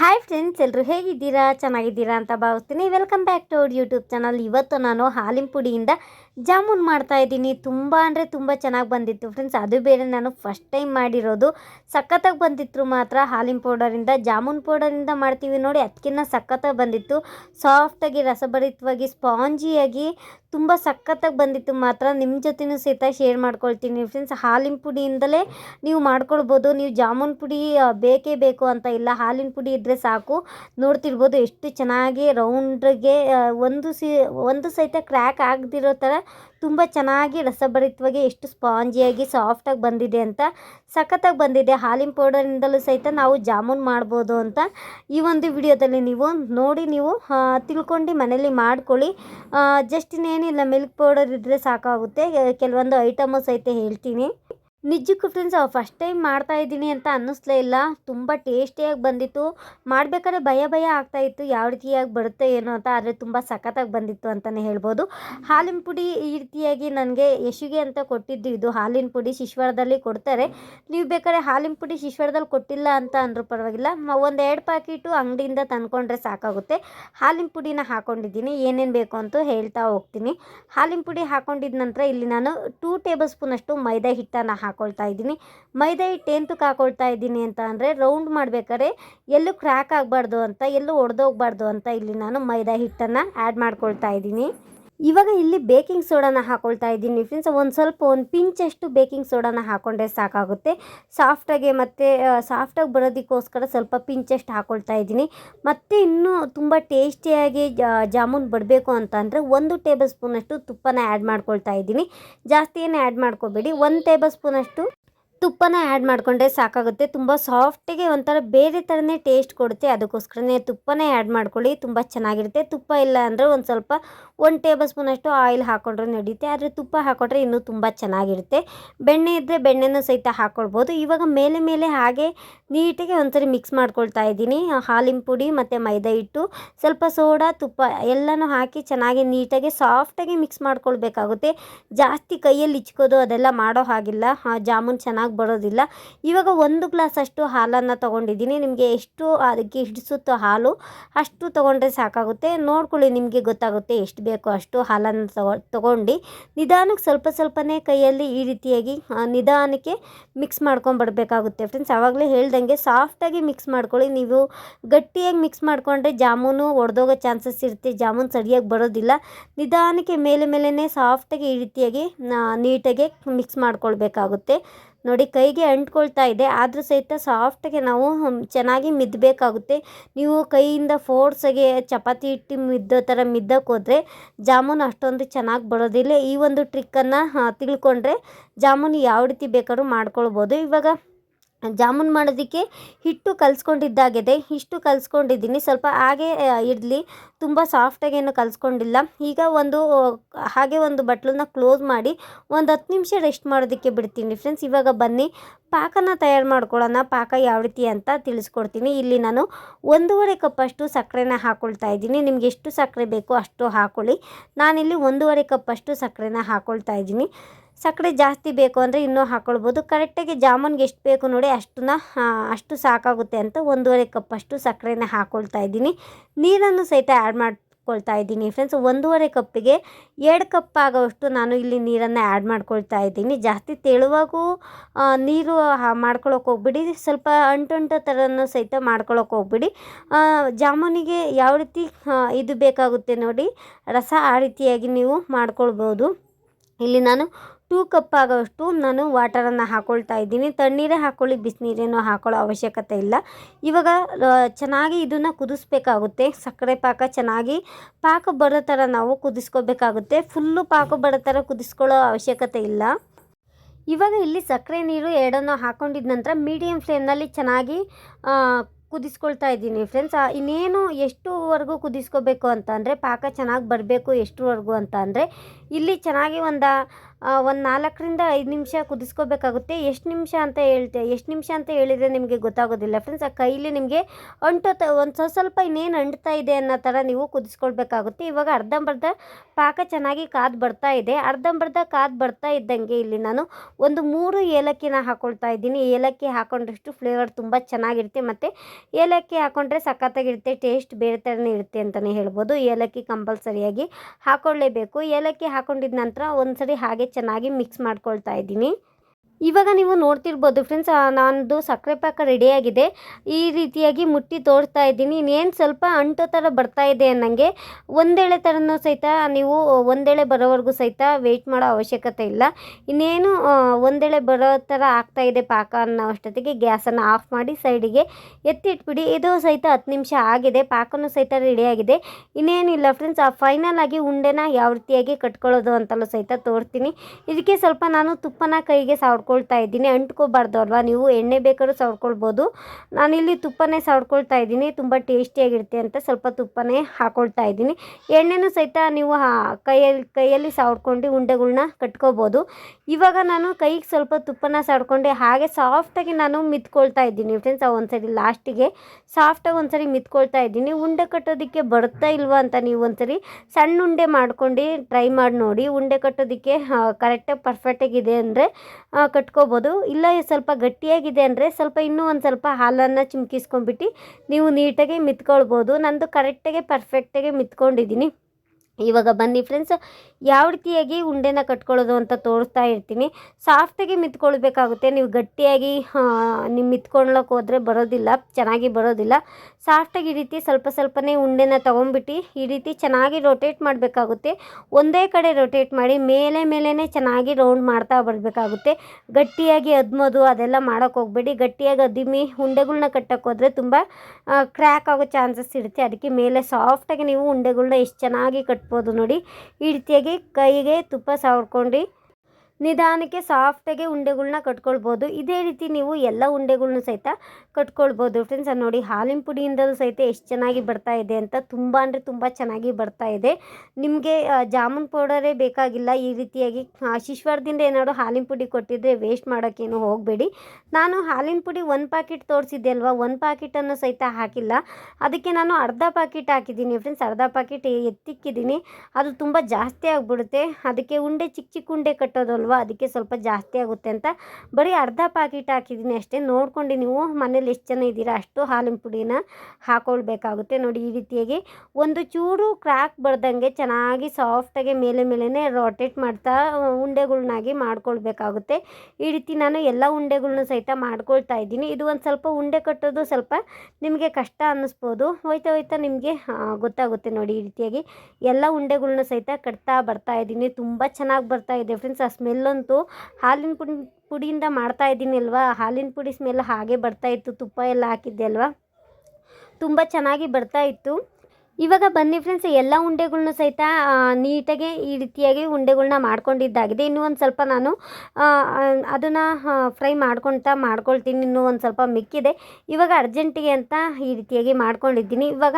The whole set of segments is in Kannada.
ಹಾಯ್ ಫ್ರೆಂಡ್ಸ್ ಎಲ್ಲರೂ ಹೇಗಿದ್ದೀರಾ? ಚೆನ್ನಾಗಿದ್ದೀರಾ ಅಂತ ಭಾವಿಸ್ತೀನಿ. Welcome back to our YouTube channel ಇವತ್ತು ನಾನು ಹಾಲಿನ ಪುಡಿಯಿಂದ ಜಾಮೂನ್ ಮಾಡ್ತಾ ಇದ್ದೀನಿ. ತುಂಬ ಅಂದರೆ ತುಂಬ ಚೆನ್ನಾಗಿ ಬಂದಿತ್ತು ಫ್ರೆಂಡ್ಸ್ ಅದು ಬೇರೆ ನಾನು ಫಸ್ಟ್ ಟೈಮ್ ಮಾಡಿರೋದು. ಸಖತ್ತಾಗಿ ಬಂದಿತ್ತು ಮಾತ್ರ. ಹಾಲಿನ ಪೌಡರಿಂದ ಜಾಮೂನ್ ಪೌಡರಿಂದ ಮಾಡ್ತೀವಿ ನೋಡಿ. ಅದಕ್ಕಿಂತ ಸಖತ್ತಾಗಿ ಬಂದಿತ್ತು. ಸಾಫ್ಟಾಗಿ ರಸಭರಿತವಾಗಿ ಸ್ಪಾಂಜಿಯಾಗಿ ತುಂಬ ಸಖತ್ತಾಗಿ ಬಂದಿತ್ತು ಮಾತ್ರ. ನಿಮ್ಮ ಜೊತೆನೂ ಸಹಿತ ಶೇರ್ ಮಾಡ್ಕೊಳ್ತೀನಿ ಫ್ರೆಂಡ್ಸ್ ಹಾಲಿನ ಪುಡಿಯಿಂದಲೇ ನೀವು ಮಾಡ್ಕೊಳ್ಬೋದು. ನೀವು ಜಾಮೂನ್ ಪುಡಿ ಬೇಕೇ ಬೇಕು ಅಂತ ಇಲ್ಲ. ಹಾಲಿನ ಪುಡಿ ಇದ್ದರೆ ಸಾಕು. ನೋಡ್ತಿರ್ಬೋದು ಎಷ್ಟು ಚೆನ್ನಾಗಿ ರೌಂಡ್ಗೆ ಒಂದು ಸಿ, ಒಂದು ಸಹಿತ ಕ್ರ್ಯಾಕ್ ಆಗದಿರೋ ಥರ ತುಂಬ ಚೆನ್ನಾಗಿ ರಸಭರಿತವಾಗಿ ಎಷ್ಟು ಸ್ಪಾಂಜಿಯಾಗಿ ಸಾಫ್ಟಾಗಿ ಬಂದಿದೆ ಅಂತ, ಸಖತ್ತಾಗಿ ಬಂದಿದೆ. ಹಾಲಿನ ಪೌಡರಿಂದಲೂ ಸಹಿತ ನಾವು ಜಾಮೂನ್ ಮಾಡ್ಬೋದು ಅಂತ ಈ ಒಂದು ವಿಡಿಯೋದಲ್ಲಿ ನೀವು ನೋಡಿ ನೀವು ತಿಳ್ಕೊಂಡು ಮನೇಲಿ ಮಾಡ್ಕೊಳ್ಳಿ. ಜಸ್ಟ್ ಇನ್ನೇನಿಲ್ಲ ಮಿಲ್ಕ್ ಪೌಡರ್ ಇದ್ದರೆ ಸಾಕಾಗುತ್ತೆ. ಕೆಲವೊಂದು ಐಟಮು ಸಹಿತ ಹೇಳ್ತೀನಿ. ನಿಜಕ್ಕೂ ಫ್ರೆಂಡ್ಸ್ ಫಸ್ಟ್ ಟೈಮ್ ಮಾಡ್ತಾ ಇದ್ದೀನಿ ಅಂತ ಅನ್ನಿಸ್ಲೇ ಇಲ್ಲ. ತುಂಬ ಟೇಸ್ಟಿಯಾಗಿ ಬಂದಿತ್ತು. ಮಾಡಬೇಕಾದ್ರೆ ಭಯ ಭಯ ಆಗ್ತಾ ಇತ್ತು. ಯಾವ ರೀತಿಯಾಗಿ ಬರುತ್ತೆ ಏನೋ ಅಂತ, ಆದರೆ ತುಂಬ ಸಖತ್ತಾಗಿ ಬಂದಿತ್ತು ಅಂತಲೇ ಹೇಳ್ಬೋದು. ಹಾಲಿನ ಪುಡಿ ಈ ರೀತಿಯಾಗಿ ನನಗೆ ಯಶುಗೆ ಅಂತ ಕೊಟ್ಟಿದ್ದು ಇದು. ಹಾಲಿನ ಪುಡಿ ಶಿಶ್ವಾರದಲ್ಲಿ ಕೊಡ್ತಾರೆ. ನೀವು ಬೇಕಾದ್ರೆ ಹಾಲಿನ ಪುಡಿ ಶಿಶ್ವಾರದಲ್ಲಿ ಕೊಟ್ಟಿಲ್ಲ ಅಂತ ಅಂದರೂ ಪರವಾಗಿಲ್ಲ. ಒಂದು ಎರಡು ಪ್ಯಾಕೆಟು ಅಂಗಡಿಯಿಂದ ತಂದ್ಕೊಂಡ್ರೆ ಸಾಕಾಗುತ್ತೆ. ಹಾಲಿನ ಪುಡಿನ ಹಾಕ್ಕೊಂಡಿದ್ದೀನಿ ಏನೇನು ಬೇಕು ಅಂತ ಹೇಳ್ತಾ ಹೋಗ್ತೀನಿ. ಹಾಲಿನ ಪುಡಿ ಹಾಕ್ಕೊಂಡಿದ್ದ ನಂತರ ಇಲ್ಲಿ ನಾನು ಟೂ ಟೇಬಲ್ ಸ್ಪೂನಷ್ಟು ಮೈದಾ ಹಿಟ್ಟನ್ನು ಹಾಕ್ಕೊಳ್ತಾ ಇದ್ದೀನಿ. ಮೈದಾ ಹಿಟ್ಟು ಎಂತಕ್ಕೆ ಹಾಕೊಳ್ತಾ ಇದ್ದೀನಿ ಅಂತ ಅಂದರೆ ರೌಂಡ್ ಮಾಡಬೇಕಾದ್ರೆ ಎಲ್ಲೂ ಕ್ರ್ಯಾಕ್ ಆಗಬಾರ್ದು ಅಂತ, ಎಲ್ಲೂ ಒಡೆದೋಗ್ಬಾರ್ದು ಅಂತ ಇಲ್ಲಿ ನಾನು ಮೈದಾ ಹಿಟ್ಟನ್ನು ಆ್ಯಡ್ ಮಾಡ್ಕೊಳ್ತಾ ಇದ್ದೀನಿ. ಇವಾಗ ಇಲ್ಲಿ ಬೇಕಿಂಗ್ ಸೋಡಾನ ಹಾಕೊಳ್ತಾ ಇದ್ದೀನಿ ಫ್ರೆಂಡ್ಸ್. ಒಂದು ಸ್ವಲ್ಪ ಒಂದು ಪಿಂಚಷ್ಟು ಬೇಕಿಂಗ್ ಸೋಡಾನ ಹಾಕೊಂಡ್ರೆ ಸಾಕಾಗುತ್ತೆ. ಸಾಫ್ಟಾಗಿ ಮತ್ತು ಸಾಫ್ಟಾಗಿ ಬರೋದಕ್ಕೋಸ್ಕರ ಸ್ವಲ್ಪ ಪಿಂಚಷ್ಟು ಹಾಕೊಳ್ತಾ ಇದ್ದೀನಿ. ಮತ್ತು ಇನ್ನೂ ತುಂಬ ಟೇಸ್ಟಿಯಾಗಿ ಜಾಮೂನ್ ಬಡಬೇಕು ಅಂತ ಅಂದರೆ ಒಂದು ಟೇಬಲ್ ಸ್ಪೂನಷ್ಟು ತುಪ್ಪನ ಆ್ಯಡ್ ಮಾಡ್ಕೊಳ್ತಾ ಇದ್ದೀನಿ. ಜಾಸ್ತಿ ಏನು ಆ್ಯಡ್ ಮಾಡ್ಕೋಬೇಡಿ. ಒಂದು ಟೇಬಲ್ ಸ್ಪೂನಷ್ಟು ತುಪ್ಪನ ಆ್ಯಡ್ ಮಾಡಿಕೊಂಡ್ರೆ ಸಾಕಾಗುತ್ತೆ. ತುಂಬ ಸಾಫ್ಟಿಗೆ ಒಂಥರ ಬೇರೆ ಥರನೇ ಟೇಸ್ಟ್ ಕೊಡುತ್ತೆ. ಅದಕ್ಕೋಸ್ಕರನೇ ತುಪ್ಪನೇ ಆ್ಯಡ್ ಮಾಡ್ಕೊಳ್ಳಿ. ತುಂಬ ಚೆನ್ನಾಗಿರುತ್ತೆ. ತುಪ್ಪ ಇಲ್ಲ ಅಂದರೆ ಒಂದು ಸ್ವಲ್ಪ ಒಂದು ಟೇಬಲ್ ಸ್ಪೂನಷ್ಟು ಆಯಿಲ್ ಹಾಕೊಂಡ್ರೆ ನಡೆಯುತ್ತೆ ಆದರೆ ತುಪ್ಪ ಹಾಕ್ಕೊಂಡ್ರೆ ಇನ್ನೂ ತುಂಬ ಚೆನ್ನಾಗಿರುತ್ತೆ. ಬೆಣ್ಣೆ ಇದ್ದರೆ ಬೆಣ್ಣೆನೂ ಸಹಿತ ಹಾಕ್ಕೊಳ್ಬೋದು ಇವಾಗ ಮೇಲೆ ಮೇಲೆ ಹಾಗೆ ನೀಟಾಗಿ ಒಂದ್ಸರಿ ಮಿಕ್ಸ್ ಮಾಡ್ಕೊಳ್ತಾ ಇದ್ದೀನಿ. ಹಾಲಿನ ಪುಡಿ ಮತ್ತು ಮೈದಾ ಹಿಟ್ಟು, ಸ್ವಲ್ಪ ಸೋಡಾ, ತುಪ್ಪ ಎಲ್ಲನೂ ಹಾಕಿ ಚೆನ್ನಾಗಿ ನೀಟಾಗಿ ಸಾಫ್ಟಾಗಿ ಮಿಕ್ಸ್ ಮಾಡ್ಕೊಳ್ಬೇಕಾಗುತ್ತೆ. ಜಾಸ್ತಿ ಕೈಯಲ್ಲಿ ಇಚ್ಕೋದು ಅದೆಲ್ಲ ಮಾಡೋ ಹಾಗಿಲ್ಲ. ಜಾಮೂನ್ ಚೆನ್ನಾಗಿ ಬರೋದಿಲ್ಲ. ಇವಾಗ ಒಂದು ಗ್ಲಾಸ್ ಅಷ್ಟು ಹಾಲನ್ನು ತೊಗೊಂಡಿದ್ದೀನಿ. ನಿಮಗೆ ಎಷ್ಟು ಅದಕ್ಕೆ ಹಿಡಿಸುತ್ತೋ ಹಾಲು ಅಷ್ಟು ತೊಗೊಂಡ್ರೆ ಸಾಕಾಗುತ್ತೆ. ನೋಡ್ಕೊಳ್ಳಿ ನಿಮಗೆ ಗೊತ್ತಾಗುತ್ತೆ ಎಷ್ಟು ಬೇಕೋ ಅಷ್ಟು ಹಾಲನ್ನು ತಗೊ ತೊಗೊಂಡು ನಿಧಾನಕ್ಕೆ ಸ್ವಲ್ಪ ಸ್ವಲ್ಪನೇ ಕೈಯಲ್ಲಿ ಈ ರೀತಿಯಾಗಿ ನಿಧಾನಕ್ಕೆ ಮಿಕ್ಸ್ ಮಾಡ್ಕೊಂಬರ್ಬೇಕಾಗುತ್ತೆ ಫ್ರೆಂಡ್ಸ್. ಆವಾಗಲೇ ಹೇಳ್ದಂಗೆ ಸಾಫ್ಟಾಗಿ ಮಿಕ್ಸ್ ಮಾಡ್ಕೊಳ್ಳಿ. ನೀವು ಗಟ್ಟಿಯಾಗಿ ಮಿಕ್ಸ್ ಮಾಡಿಕೊಂಡ್ರೆ ಜಾಮೂನು ಒಡೆದೋಗೋ ಚಾನ್ಸಸ್ ಇರುತ್ತೆ. ಜಾಮೂನ್ ಸರಿಯಾಗಿ ಬರೋದಿಲ್ಲ. ನಿಧಾನಕ್ಕೆ ಮೇಲೆ ಮೇಲೇ ಸಾಫ್ಟಾಗಿ ಈ ರೀತಿಯಾಗಿ ನೀಟಾಗಿ ಮಿಕ್ಸ್ ಮಾಡ್ಕೊಳ್ಬೇಕಾಗುತ್ತೆ. ನೋಡಿ ಕೈಗೆ ಅಂಟ್ಕೊಳ್ತಾ ಇದೆ. ಆದರೂ ಸಹಿತ ಸಾಫ್ಟಾಗಿ ನಾವು ಚೆನ್ನಾಗಿ ಮಿದ್ದಬೇಕಾಗುತ್ತೆ ನೀವು ಕೈಯಿಂದ ಫೋರ್ಸಾಗಿ ಚಪಾತಿ ಹಿಟ್ಟು ಮಿದ್ದೋ ಥರ ಮಿದ್ದಕ್ಕೆ ಹೋದರೆ ಜಾಮೂನು ಅಷ್ಟೊಂದು ಚೆನ್ನಾಗಿ ಬರೋದಿಲ್ಲ. ಈ ಒಂದು ಟ್ರಿಕ್ಕನ್ನು ತಿಳ್ಕೊಂಡ್ರೆ ಜಾಮೂನು ಯಾವ ರೀತಿ ಬೇಕಾದ್ರೂ ಮಾಡ್ಕೊಳ್ಬೋದು. ಇವಾಗ ಜಾಮೂನ್ ಮಾಡೋದಕ್ಕೆ ಹಿಟ್ಟು ಕಲಿಸ್ಕೊಂಡಿದ್ದಾಗಿದೆ. ಇಷ್ಟು ಕಲಿಸ್ಕೊಂಡಿದ್ದೀನಿ. ಸ್ವಲ್ಪ ಹಾಗೆ ಇರಲಿ ತುಂಬ ಸಾಫ್ಟಾಗೇನು ಕಲಿಸ್ಕೊಂಡಿಲ್ಲ. ಈಗ ಒಂದು ಹಾಗೆ ಒಂದು ಬಟ್ಲನ್ನ ಕ್ಲೋಸ್ ಮಾಡಿ ಒಂದು ಹತ್ತು ನಿಮಿಷ ರೆಸ್ಟ್ ಮಾಡೋದಕ್ಕೆ ಬಿಡ್ತೀನಿ ಫ್ರೆಂಡ್ಸ್ ಇವಾಗ ಬನ್ನಿ, ಪಾಕನ ತಯಾರು ಮಾಡ್ಕೊಳ್ಳೋಣ. ಪಾಕ ಯಾವ ರೀತಿ ಅಂತ ತಿಳಿಸ್ಕೊಡ್ತೀನಿ. ಇಲ್ಲಿ ನಾನು ಒಂದೂವರೆ ಕಪ್ಪಷ್ಟು ಸಕ್ಕರೆನ ಹಾಕ್ಕೊಳ್ತಾ ಇದ್ದೀನಿ. ನಿಮ್ಗೆ ಎಷ್ಟು ಸಕ್ಕರೆ ಬೇಕೋ ಅಷ್ಟು ಹಾಕ್ಕೊಳ್ಳಿ ನಾನಿಲ್ಲಿ ಒಂದೂವರೆ ಕಪ್ಪಷ್ಟು ಸಕ್ಕರೆನ ಹಾಕ್ಕೊಳ್ತಾ ಇದ್ದೀನಿ. ಸಕ್ಕರೆ ಜಾಸ್ತಿ ಬೇಕು ಅಂದರೆ ಇನ್ನೂ ಹಾಕ್ಕೊಳ್ಬೋದು ಕರೆಕ್ಟಾಗಿ ಜಾಮೂನ್ಗೆ ಎಷ್ಟು ಬೇಕು ನೋಡಿ ಅಷ್ಟನ್ನ ಅಷ್ಟು ಸಾಕಾಗುತ್ತೆ ಅಂತ ಒಂದೂವರೆ ಕಪ್ಪಷ್ಟು ಸಕ್ಕರೆನ ಹಾಕ್ಕೊಳ್ತಾ ಇದ್ದೀನಿ. ನೀರನ್ನು ಸಹಿತ ಆ್ಯಡ್ ಮಾಡ್ಕೊಳ್ತಾ ಇದ್ದೀನಿ ಫ್ರೆಂಡ್ಸ್ ಒಂದೂವರೆ ಕಪ್ಪಿಗೆ ಎರಡು ಕಪ್ ಆಗೋವಷ್ಟು ನಾನು ಇಲ್ಲಿ ನೀರನ್ನು ಆ್ಯಡ್ ಮಾಡ್ಕೊಳ್ತಾ ಇದ್ದೀನಿ. ಜಾಸ್ತಿ ತೆಳುವಾಗೂ ನೀರು ಮಾಡ್ಕೊಳ್ಳೋಕೆ ಹೋಗ್ಬಿಡಿ. ಸ್ವಲ್ಪ ಅಂಟು ಥರನೂ ಸಹಿತ ಮಾಡ್ಕೊಳಕ್ಕೆ ಹೋಗ್ಬಿಡಿ. ಜಾಮೂನಿಗೆ ಯಾವ ರೀತಿ ಇದು ಬೇಕಾಗುತ್ತೆ ನೋಡಿ, ರಸ ಆ ರೀತಿಯಾಗಿ ನೀವು ಮಾಡ್ಕೊಳ್ಬೋದು. ಇಲ್ಲಿ ನಾನು ಟೂ ಕಪ್ ಆಗೋಷ್ಟು ನಾನು ವಾಟರನ್ನು ಹಾಕ್ಕೊಳ್ತಾ ಇದ್ದೀನಿ. ತಣ್ಣೀರೇ ಹಾಕ್ಕೊಳ್ಳಿ ಬಿಸಿನೀರೇನೋ ಹಾಕೊಳ್ಳೋ ಅವಶ್ಯಕತೆ ಇಲ್ಲ. ಇವಾಗ ಚೆನ್ನಾಗಿ ಇದನ್ನು ಕುದಿಸ್ಬೇಕಾಗುತ್ತೆ. ಸಕ್ಕರೆ ಪಾಕ ಚೆನ್ನಾಗಿ ಪಾಕ ಬರೋ ಥರ ನಾವು ಕುದಿಸ್ಕೋಬೇಕಾಗುತ್ತೆ. ಫುಲ್ಲು ಪಾಕ ಬರೋ ಥರ ಕುದಿಸ್ಕೊಳ್ಳೋ ಅವಶ್ಯಕತೆ ಇಲ್ಲ. ಇವಾಗ ಇಲ್ಲಿ ಸಕ್ಕರೆ ನೀರು ಎರಡನ್ನು ಹಾಕ್ಕೊಂಡಿದ ನಂತರ ಮೀಡಿಯಮ್ ಫ್ಲೇಮ್ನಲ್ಲಿ ಚೆನ್ನಾಗಿ ಕುದಿಸ್ಕೊಳ್ತಾ ಇದ್ದೀನಿ ಫ್ರೆಂಡ್ಸ್. ಇನ್ನೇನು ಎಷ್ಟುವರೆಗೂ ಕುದಿಸ್ಕೋಬೇಕು ಅಂತ ಅಂದರೆ, ಪಾಕ ಚೆನ್ನಾಗಿ ಬರಬೇಕು ಎಷ್ಟುವರೆಗೂ ಅಂತ ಅಂದರೆ, ಇಲ್ಲಿ ಚೆನ್ನಾಗಿ ಒಂದು ಒಂದು ನಾಲ್ಕರಿಂದ ಐದು ನಿಮಿಷ ಕುದಿಸ್ಕೋಬೇಕಾಗುತ್ತೆ. ಎಷ್ಟು ನಿಮಿಷ ಅಂತ ಹೇಳ್ತೆ ಎಷ್ಟು ನಿಮಿಷ ಅಂತ ಹೇಳಿದರೆ ನಿಮಗೆ ಗೊತ್ತಾಗೋದಿಲ್ಲ. ಫ್ರೆಂಡ್ಸ್ ಆ ಕೈಲಿ ನಿಮಗೆ ಅಂಟೋ ಒಂದು ಸ್ವಲ್ಪ ಸ್ವಲ್ಪ ಇನ್ನೇನು ಅಂಟ್ತಾ ಇದೆ ಅನ್ನೋ ಥರ ನೀವು ಕುದಿಸ್ಕೊಳ್ಬೇಕಾಗುತ್ತೆ. ಇವಾಗ ಅರ್ಧಂಬರ್ಧ ಪಾಕ ಚೆನ್ನಾಗಿ ಕಾದು ಬರ್ತಾ ಇದೆ. ಅರ್ಧಂಬರ್ಧ ಕಾದು ಬರ್ತಾ ಇದ್ದಂಗೆ ಇಲ್ಲಿ ನಾನು ಒಂದು ಮೂರು ಏಲಕ್ಕಿನ ಹಾಕ್ಕೊಳ್ತಾ ಇದ್ದೀನಿ. ಏಲಕ್ಕಿ ಹಾಕೊಂಡಷ್ಟು ಫ್ಲೇವರ್ ತುಂಬ ಚೆನ್ನಾಗಿರುತ್ತೆ. ಮತ್ತು ಏಲಕ್ಕಿ ಹಾಕೊಂಡ್ರೆ ಸಖತ್ತಾಗಿರುತ್ತೆ ಟೇಸ್ಟ್ ಬೇರೆ ಥರನೇ ಇರುತ್ತೆ ಅಂತಲೇ ಹೇಳ್ಬೋದು. ಏಲಕ್ಕಿ ಕಂಪಲ್ಸರಿಯಾಗಿ ಹಾಕೊಳ್ಳೇಬೇಕು. ಏಲಕ್ಕಿ ಹಾಕೊಂಡಿದ ನಂತರ ಒಂದು ಸರಿ ಹಾಗೆ ಚೆನ್ನಾಗಿ ಮಿಕ್ಸ್ ಮಾಡ್ಕೊಳ್ತಾ ಇದ್ದೀನಿ. ಇವಾಗ ನೀವು ನೋಡ್ತಿರ್ಬೋದು ಫ್ರೆಂಡ್ಸ್ ನಂದು ಸಕ್ಕರೆ ಪಾಕ ರೆಡಿಯಾಗಿದೆ ಈ ರೀತಿಯಾಗಿ ಮುಟ್ಟಿ ತೋರಿಸ್ತಾ ಇದ್ದೀನಿ. ಇನ್ನೇನು ಸ್ವಲ್ಪ ಅಂಟೋ ಥರ ಬರ್ತಾ ಇದೆ ಅನ್ನಂಗೆ ಒಂದೆಳೆ ಥರನೂ ಸಹಿತ ನೀವು ಒಂದೆಳೆ ಬರೋವರೆಗೂ ಸಹಿತ ವೆಯ್ಟ್ ಮಾಡೋ ಅವಶ್ಯಕತೆ ಇಲ್ಲ. ಇನ್ನೇನು ಒಂದೆಳೆ ಬರೋ ಥರ ಆಗ್ತಾ ಇದೆ ಪಾಕ ಅನ್ನೋ ಅಷ್ಟೊತ್ತಿಗೆ ಗ್ಯಾಸನ್ನು ಆಫ್ ಮಾಡಿ ಸೈಡಿಗೆ ಎತ್ತಿಟ್ಬಿಡಿ. ಇದು ಸಹಿತ ಹತ್ತು ನಿಮಿಷ ಆಗಿದೆ. ಪಾಕನೂ ಸಹಿತ ರೆಡಿಯಾಗಿದೆ ಇನ್ನೇನಿಲ್ಲ ಫ್ರೆಂಡ್ಸ್ ಆ ಫೈನಲ್ ಆಗಿ ಉಂಡೆನ ಯಾವ ರೀತಿಯಾಗಿ ಕಟ್ಕೊಳ್ಳೋದು ಅಂತಲೂ ಸಹಿತ ತೋರಿಸ್ತೀನಿ ಇದಕ್ಕೆ ಸ್ವಲ್ಪ ನಾನು ತುಪ್ಪನ ಕೈಗೆ ಸಾವ್ಡ್ಕೊಳ್ತಾ ಇದ್ದೀನಿ. ಅಂಟ್ಕೋಬಾರ್ದು ಅಲ್ವಾ? ನೀವು ಎಣ್ಣೆ ಬೇಕಾದ್ರೂ ಸವ್ರ್ಕೊಳ್ಬೋದು ನಾನಿಲ್ಲಿ ತುಪ್ಪನೇ ಸವ್ರ್ಕೊಳ್ತಾ ಇದ್ದೀನಿ. ತುಂಬ ಟೇಸ್ಟಿಯಾಗಿರುತ್ತೆ ಅಂತ ಸ್ವಲ್ಪ ತುಪ್ಪನೇ ಹಾಕೊಳ್ತಾ ಇದ್ದೀನಿ. ಎಣ್ಣೆನೂ ಸಹಿತ ನೀವು ಕೈಯಲ್ಲಿ ಕೈಯಲ್ಲಿ ಸವ್ರ್ಕೊಂಡು ಉಂಡೆಗಳನ್ನ ಕಟ್ಕೋಬೋದು. ಇವಾಗ ನಾನು ಕೈಗೆ ಸ್ವಲ್ಪ ತುಪ್ಪನ ಸಾಡ್ಕೊಂಡು ಹಾಗೆ ಸಾಫ್ಟಾಗಿ ನಾನು ಮಿತ್ಕೊಳ್ತಾ ಇದ್ದೀನಿ ಫ್ರೆಂಡ್ಸ್ ಒಂದ್ಸರಿ ಲಾಸ್ಟಿಗೆ ಸಾಫ್ಟಾಗಿ ಒಂದ್ಸರಿ ಮಿತ್ಕೊಳ್ತಾ ಇದ್ದೀನಿ. ಉಂಡೆ ಕಟ್ಟೋದಕ್ಕೆ ಬರ್ತಾ ಇಲ್ವಾ ಅಂತ ನೀವು ಒಂದ್ಸರಿ ಸಣ್ಣ ಉಂಡೆ ಮಾಡ್ಕೊಂಡು ಟ್ರೈ ಮಾಡಿ ನೋಡಿ. ಉಂಡೆ ಕಟ್ಟೋದಕ್ಕೆ ಕರೆಕ್ಟಾಗಿ ಪರ್ಫೆಕ್ಟಾಗಿದೆ ಅಂದರೆ ಕಟ್ಕೋಬೋದು. ಇಲ್ಲ ಸ್ವಲ್ಪ ಗಟ್ಟಿಯಾಗಿದೆ ಅಂದರೆ ಸ್ವಲ್ಪ ಇನ್ನೂ ಒಂದು ಸ್ವಲ್ಪ ಹಾಲನ್ನು ಚಿಮ್ಕಿಸ್ಕೊಂಡ್ಬಿಟ್ಟು ನೀವು ನೀಟಾಗಿ ಮಿತ್ಕೊಳ್ಬೋದು. ನಂದು ಕರೆಕ್ಟಾಗಿ ಪರ್ಫೆಕ್ಟಾಗಿ ಮಿತ್ಕೊಂಡಿದ್ದೀನಿ. ಇವಾಗ ಬನ್ನಿ ಫ್ರೆಂಡ್ಸ್ ಯಾವ ರೀತಿಯಾಗಿ ಉಂಡೆನ ಕಟ್ಕೊಳ್ಳೋದು ಅಂತ ತೋರಿಸ್ತಾ ಇರ್ತೀನಿ. ಸಾಫ್ಟಾಗಿ ಮಿತ್ಕೊಳ್ಬೇಕಾಗುತ್ತೆ. ನೀವು ಗಟ್ಟಿಯಾಗಿ ನೀವು ಮಿತ್ಕೊಳ್ಳೋಕೆ ಹೋದರೆ ಬರೋದಿಲ್ಲ, ಚೆನ್ನಾಗಿ ಬರೋದಿಲ್ಲ. ಸಾಫ್ಟಾಗಿ ಈ ರೀತಿ ಸ್ವಲ್ಪ ಸ್ವಲ್ಪನೇ ಉಂಡೆನ ತೊಗೊಂಬಿಟ್ಟು ಈ ರೀತಿ ಚೆನ್ನಾಗಿ ರೊಟೇಟ್ ಮಾಡಬೇಕಾಗುತ್ತೆ. ಒಂದೇ ಕಡೆ ರೊಟೇಟ್ ಮಾಡಿ ಮೇಲೆ ಮೇಲೇ ಚೆನ್ನಾಗಿ ರೌಂಡ್ ಮಾಡ್ತಾ ಬರಬೇಕಾಗುತ್ತೆ. ಗಟ್ಟಿಯಾಗಿ ಅದ್ಮೋದು ಅದೆಲ್ಲ ಮಾಡೋಕೆ ಹೋಗಬೇಡಿ. ಗಟ್ಟಿಯಾಗಿ ಅದಿಮಿ ಉಂಡೆಗಳ್ನ ಕಟ್ಟಕ್ಕೆ ಹೋದರೆ ತುಂಬ ಕ್ರ್ಯಾಕ್ ಆಗೋ ಚಾನ್ಸಸ್ ಇರುತ್ತೆ. ಅದಕ್ಕೆ ಮೇಲೆ ಸಾಫ್ಟಾಗಿ ನೀವು ಉಂಡೆಗಳನ್ನ ಎಷ್ಟು ಚೆನ್ನಾಗಿ ಕಟ್ಬೋದು ನೋಡಿ. ಈ ರೀತಿಯಾಗಿ ಕೈಗೆ ತುಪ್ಪ ಸಾವ್ಡ್ಕೊಂಡು ನಿಧಾನಕ್ಕೆ ಸಾಫ್ಟಾಗಿ ಉಂಡೆಗಳನ್ನ ಕಟ್ಕೊಳ್ಬೋದು. ಇದೇ ರೀತಿ ನೀವು ಎಲ್ಲ ಉಂಡೆಗಳ್ನೂ ಸಹಿತ ಕಟ್ಕೊಳ್ಬೋದು. ಫ್ರೆಂಡ್ಸ್ ನೋಡಿ ಹಾಲಿನ ಪುಡಿಯಿಂದಲೂ ಸಹಿತ ಎಷ್ಟು ಚೆನ್ನಾಗಿ ಬರ್ತಾ ಇದೆ ಅಂತ ತುಂಬ ಅಂದರೆ ತುಂಬ ಚೆನ್ನಾಗಿ ಬರ್ತಾ ಇದೆ. ನಿಮಗೆ ಜಾಮೂನ್ ಪೌಡರೇ ಬೇಕಾಗಿಲ್ಲ. ಈ ರೀತಿಯಾಗಿ ಆ, ಏನಾದರೂ ಹಾಲಿನ ಪುಡಿ ಕೊಟ್ಟಿದ್ದರೆ ವೇಸ್ಟ್ ಮಾಡೋಕ್ಕೇನು ಹೋಗಬೇಡಿ. ನಾನು ಹಾಲಿನ ಪುಡಿ ಒಂದು ಪ್ಯಾಕೆಟ್ ತೋರಿಸಿದ್ದೆ ಅಲ್ವಾ? ಒಂದು ಪ್ಯಾಕೆಟನ್ನು ಸಹಿತ ಹಾಕಿಲ್ಲ. ಅದಕ್ಕೆ ನಾನು ಅರ್ಧ ಪ್ಯಾಕೆಟ್ ಹಾಕಿದ್ದೀನಿ. ಫ್ರೆಂಡ್ಸ್ ಅರ್ಧ ಪ್ಯಾಕೆಟ್ ಎತ್ತಿಕ್ಕಿದ್ದೀನಿ. ಅದು ತುಂಬ ಜಾಸ್ತಿ ಆಗಿಬಿಡುತ್ತೆ. ಅದಕ್ಕೆ ಉಂಡೆ ಚಿಕ್ಕ ಚಿಕ್ಕ ಉಂಡೆ ಕಟ್ಟೋದಲ್ವಾ? ಅದಕ್ಕೆ ಸ್ವಲ್ಪ ಜಾಸ್ತಿ ಆಗುತ್ತೆ ಅಂತ ಬರೀ ಅರ್ಧ ಪಾಕಿಟ್ ಹಾಕಿದ್ದೀನಿ ಅಷ್ಟೇ. ನೋಡ್ಕೊಂಡು ನೀವು ಮನೇಲಿ ಎಷ್ಟು ಜನ ಇದ್ದೀರಾ, ಅಷ್ಟು ಹಾಲಿನ ಪುಡಿನ ಹಾಕೊಳ್ಬೇಕಾಗುತ್ತೆ ನೋಡಿ ಈ ರೀತಿಯಾಗಿ. ಒಂದು ಚೂರು ಕ್ರ್ಯಾಕ್ ಬರ್ದಂಗೆ ಚೆನ್ನಾಗಿ ಸಾಫ್ಟಾಗಿ ಮೇಲೆ ಮೇಲೇ ರೊಟೇಟ್ ಮಾಡ್ತಾ ಉಂಡೆಗಳ್ನಾಗಿ ಮಾಡ್ಕೊಳ್ಬೇಕಾಗುತ್ತೆ. ಈ ರೀತಿ ನಾನು ಎಲ್ಲ ಉಂಡೆಗಳ್ನ ಸಹಿತ ಮಾಡ್ಕೊಳ್ತಾ ಇದ್ದೀನಿ. ಇದು ಒಂದು ಸ್ವಲ್ಪ ಉಂಡೆ ಕಟ್ಟೋದು ಸ್ವಲ್ಪ ನಿಮಗೆ ಕಷ್ಟ ಅನ್ನಿಸ್ಬೋದು. ಹೋಯ್ತಾ ಹೋಯ್ತಾ ನಿಮಗೆ ಗೊತ್ತಾಗುತ್ತೆ ನೋಡಿ ಈ ರೀತಿಯಾಗಿ. ಎಲ್ಲ ಉಂಡೆಗಳ್ನ ಸಹಿತ ಕಟ್ತಾ ಬರ್ತಾ ಇದ್ದೀನಿ. ತುಂಬ ಚೆನ್ನಾಗಿ ಬರ್ತಾ ಇದೆ ಫ್ರೆಂಡ್ಸ್. ಆ ಸ್ಮೆಲ್ಲಂತೂ ಹಾಲಿನ ಪುಡಿ, ಪುಡಿಯಿಂದ ಮಾಡ್ತಾ ಇದ್ದೀನಿ ಅಲ್ವಾ? ಹಾಲಿನ ಪುಡಿ ಸ್ಮೆಲ್ ಹಾಗೆ ಬರ್ತಾ ಇತ್ತು, ತುಪ್ಪ ಎಲ್ಲ ಹಾಕಿದ್ದೆ ಅಲ್ವಾ? ತುಂಬ ಚೆನ್ನಾಗಿ ಬರ್ತಾ ಇತ್ತು. ಇವಾಗ ಬನ್ನಿ ಫ್ರೆಂಡ್ಸ್ ಎಲ್ಲ ಉಂಡೆಗಳ್ನು ಸಹಿತ ನೀಟಾಗಿ ಈ ರೀತಿಯಾಗಿ ಉಂಡೆಗಳನ್ನ ಮಾಡ್ಕೊಂಡಿದ್ದಾಗಿದೆ. ಇನ್ನೂ ಒಂದು ಸ್ವಲ್ಪ ನಾನು ಅದನ್ನು ಫ್ರೈ ಮಾಡ್ಕೊಳ್ತಾ ಮಾಡ್ಕೊಳ್ತೀನಿ. ಇನ್ನೂ ಒಂದು ಸ್ವಲ್ಪ ಮಿಕ್ಕಿದೆ. ಇವಾಗ ಅರ್ಜೆಂಟಿಗೆ ಅಂತ ಈ ರೀತಿಯಾಗಿ ಮಾಡ್ಕೊಂಡಿದ್ದೀನಿ. ಇವಾಗ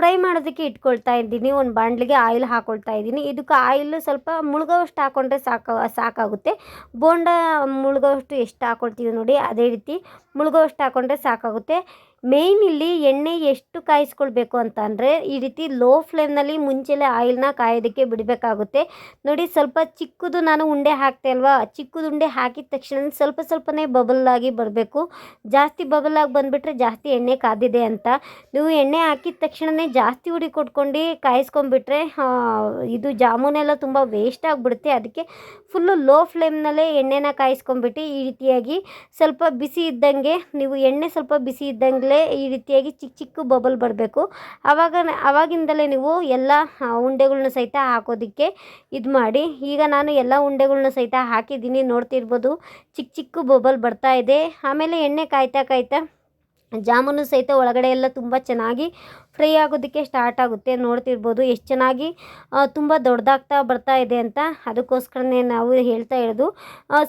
ಫ್ರೈ ಮಾಡೋದಕ್ಕೆ ಇಟ್ಕೊಳ್ತಾ ಇದ್ದೀನಿ. ಒಂದು ಬಾಂಡ್ಲಿಗೆ ಆಯಿಲ್ ಹಾಕೊಳ್ತಾ ಇದ್ದೀನಿ. ಇದಕ್ಕೆ ಆಯಿಲ್ ಸ್ವಲ್ಪ ಮುಳುಗೋವಷ್ಟು ಹಾಕೊಂಡ್ರೆ ಸಾಕು, ಸಾಕಾಗುತ್ತೆ. ಬೋಂಡ ಮುಳುಗೋವಷ್ಟು ಎಷ್ಟು ಹಾಕೊಳ್ತೀವಿ ನೋಡಿ, ಅದೇ ರೀತಿ ಮುಳುಗೋವಷ್ಟು ಹಾಕೊಂಡ್ರೆ ಸಾಕಾಗುತ್ತೆ. ಮೇಯ್ನ್ ಇಲ್ಲಿ ಎಣ್ಣೆ ಎಷ್ಟು ಕಾಯಿಸ್ಕೊಳ್ಬೇಕು ಅಂತ ಅಂದರೆ ಈ ರೀತಿ ಲೋ ಫ್ಲೇಮ್ನಲ್ಲಿ ಮುಂಚೆಲೆ ಆಯಿಲ್ನ ಕಾಯೋದಕ್ಕೆ ಬಿಡಬೇಕಾಗುತ್ತೆ. ನೋಡಿ ಸ್ವಲ್ಪ ಚಿಕ್ಕದು ನಾನು ಉಂಡೆ ಹಾಕ್ತೆ ಅಲ್ವಾ? ಚಿಕ್ಕದು ಉಂಡೆ ಹಾಕಿದ ತಕ್ಷಣ ಸ್ವಲ್ಪ ಸ್ವಲ್ಪನೇ ಬಬಲ್ ಆಗಿ ಬರಬೇಕು. ಜಾಸ್ತಿ ಬಬಲ್ ಆಗಿ ಬಂದುಬಿಟ್ರೆ ಜಾಸ್ತಿ ಎಣ್ಣೆ ಕಾದಿದೆ ಅಂತ. ನೀವು ಎಣ್ಣೆ ಹಾಕಿದ ತಕ್ಷಣವೇ ಜಾಸ್ತಿ ಹುಡಿ ಕೊಟ್ಕೊಂಡು ಕಾಯಿಸ್ಕೊಂಡ್ಬಿಟ್ರೆ ಇದು ಜಾಮೂನೆಲ್ಲ ತುಂಬ ವೇಸ್ಟ್ ಆಗಿಬಿಡುತ್ತೆ. ಅದಕ್ಕೆ ಫುಲ್ಲು ಲೋ ಫ್ಲೇಮ್ನಲ್ಲೇ ಎಣ್ಣೆನ ಕಾಯಿಸ್ಕೊಂಡ್ಬಿಟ್ಟು ಈ ರೀತಿಯಾಗಿ ಸ್ವಲ್ಪ ಬಿಸಿ ಇದ್ದಂಗೆ, ನೀವು ಎಣ್ಣೆ ಸ್ವಲ್ಪ ಬಿಸಿ ಇದ್ದಂಗೆ ಈ ರೀತಿಯಾಗಿ ಚಿಕ್ಕ ಚಿಕ್ಕ ಬಬಲ್ ಬರಬೇಕು. ಆವಾಗ ಆವಾಗಿಂದಲೇ ನೀವು ಎಲ್ಲ ಉಂಡೆಗಳನ್ನ ಸಹಿತ ಹಾಕೋದಕ್ಕೆ ಇದು ಮಾಡಿ. ಈಗ ನಾನು ಎಲ್ಲ ಉಂಡೆಗಳನ್ನ ಸಹಿತ ಹಾಕಿದ್ದೀನಿ, ನೋಡ್ತಿರ್ಬೋದು. ಚಿಕ್ಕ ಚಿಕ್ಕ ಬಬಲ್ ಬರ್ತಾ ಇದೆ. ಆಮೇಲೆ ಎಣ್ಣೆ ಕಾಯ್ತಾ ಕಾಯ್ತಾ ಜಾಮೂನು ಸಹಿತ ಒಳಗಡೆ ಎಲ್ಲ ತುಂಬ ಚೆನ್ನಾಗಿ ಫ್ರೈ ಆಗೋದಕ್ಕೆ ಸ್ಟಾರ್ಟ್ ಆಗುತ್ತೆ. ನೋಡ್ತಿರ್ಬೋದು ಎಷ್ಟು ಚೆನ್ನಾಗಿ ತುಂಬ ದೊಡ್ಡದಾಗ್ತಾ ಬರ್ತಾ ಇದೆ ಅಂತ ಅದಕ್ಕೋಸ್ಕರನೇ ನಾವು ಹೇಳ್ತಾ ಇರೋದು.